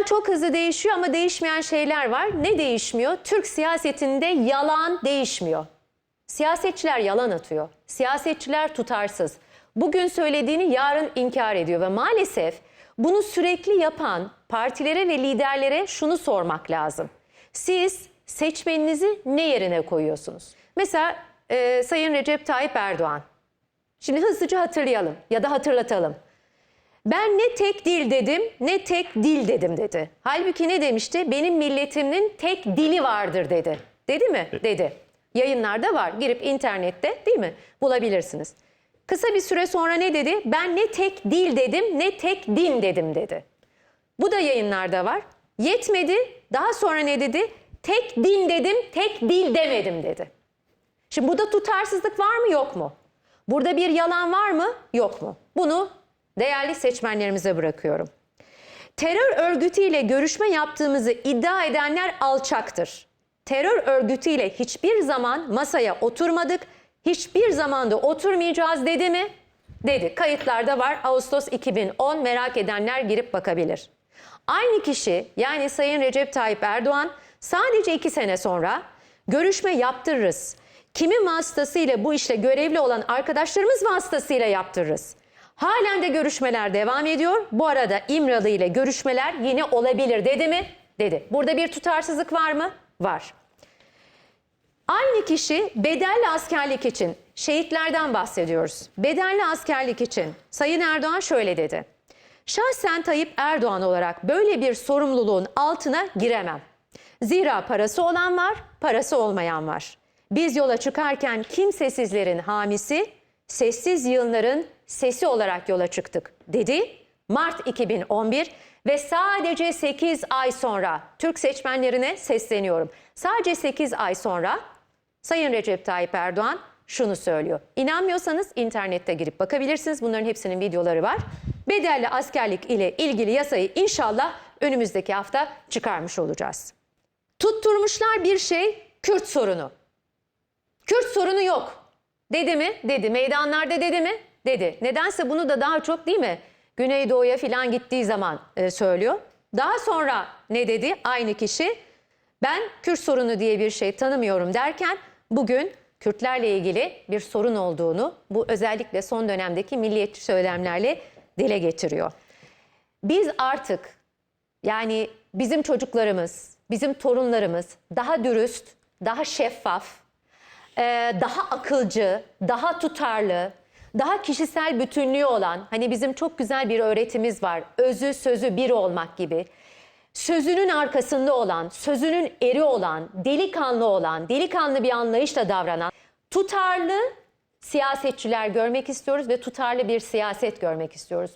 Gündem çok hızlı değişiyor ama değişmeyen şeyler var. Ne değişmiyor? Türk siyasetinde yalan değişmiyor. Siyasetçiler yalan atıyor. Siyasetçiler tutarsız. Bugün söylediğini yarın inkar ediyor ve maalesef bunu sürekli yapan partilere ve liderlere şunu sormak lazım. Siz seçmeninizi ne yerine koyuyorsunuz? Mesela e, Sayın Recep Tayyip Erdoğan. Şimdi hızlıca hatırlayalım ya da hatırlatalım. Ben ne tek dil dedim ne tek dil dedim dedi. Halbuki ne demişti? Benim milletimin tek dili vardır dedi. Dedi mi? Dedi. Yayınlarda var. Girip internette değil mi? Bulabilirsiniz. Kısa bir süre sonra ne dedi? Ben ne tek dil dedim ne tek din dedim dedi. Bu da yayınlarda var. Yetmedi. Daha sonra ne dedi? Tek din dedim, tek dil demedim dedi. Şimdi burada tutarsızlık var mı yok mu? Burada bir yalan var mı yok mu? Bunu değerli seçmenlerimize bırakıyorum. Terör örgütüyle görüşme yaptığımızı iddia edenler alçaktır. Terör örgütüyle hiçbir zaman masaya oturmadık, hiçbir zamanda oturmayacağız dedi mi? Dedi. Kayıtlarda var. Ağustos 2010 merak edenler girip bakabilir. Aynı kişi yani Sayın Recep Tayyip Erdoğan sadece iki sene sonra görüşme yaptırırız. Kimin vasıtasıyla bu işte görevli olan arkadaşlarımız vasıtasıyla yaptırırız. Halen de görüşmeler devam ediyor. Bu arada İmralı ile görüşmeler yine olabilir dedi mi? Dedi. Burada bir tutarsızlık var mı? Var. Aynı kişi bedelli askerlik için, şehitlerden bahsediyoruz. Bedelli askerlik için Sayın Erdoğan şöyle dedi. Şahsen Tayyip Erdoğan olarak böyle bir sorumluluğun altına giremem. Zira parası olan var, parası olmayan var. Biz yola çıkarken kimsesizlerin hamisi, sessiz yığınların sesi olarak yola çıktık dedi. Mart 2011 ve sadece 8 ay sonra Türk seçmenlerine sesleniyorum. Sadece 8 ay sonra Sayın Recep Tayyip Erdoğan şunu söylüyor. İnanmıyorsanız internette girip bakabilirsiniz. Bunların hepsinin videoları var. Bedelli askerlik ile ilgili yasayı inşallah önümüzdeki hafta çıkarmış olacağız. Tutturmuşlar bir şey Kürt sorunu. Kürt sorunu yok. Dedi mi? Dedi. Meydanlarda dedi mi? Dedi. Nedense bunu da daha çok değil mi? Güneydoğu'ya falan gittiği zaman e, söylüyor. Daha sonra ne dedi? Aynı kişi ben Kürt sorunu diye bir şey tanımıyorum derken bugün Kürtlerle ilgili bir sorun olduğunu bu özellikle son dönemdeki milliyetçi söylemlerle dile getiriyor. Biz artık yani bizim çocuklarımız, bizim torunlarımız daha dürüst, daha şeffaf, e, daha akılcı, daha tutarlı, daha kişisel bütünlüğü olan hani bizim çok güzel bir öğretimiz var. Özü sözü bir olmak gibi. Sözünün arkasında olan, sözünün eri olan, delikanlı olan, delikanlı bir anlayışla davranan, tutarlı siyasetçiler görmek istiyoruz ve tutarlı bir siyaset görmek istiyoruz.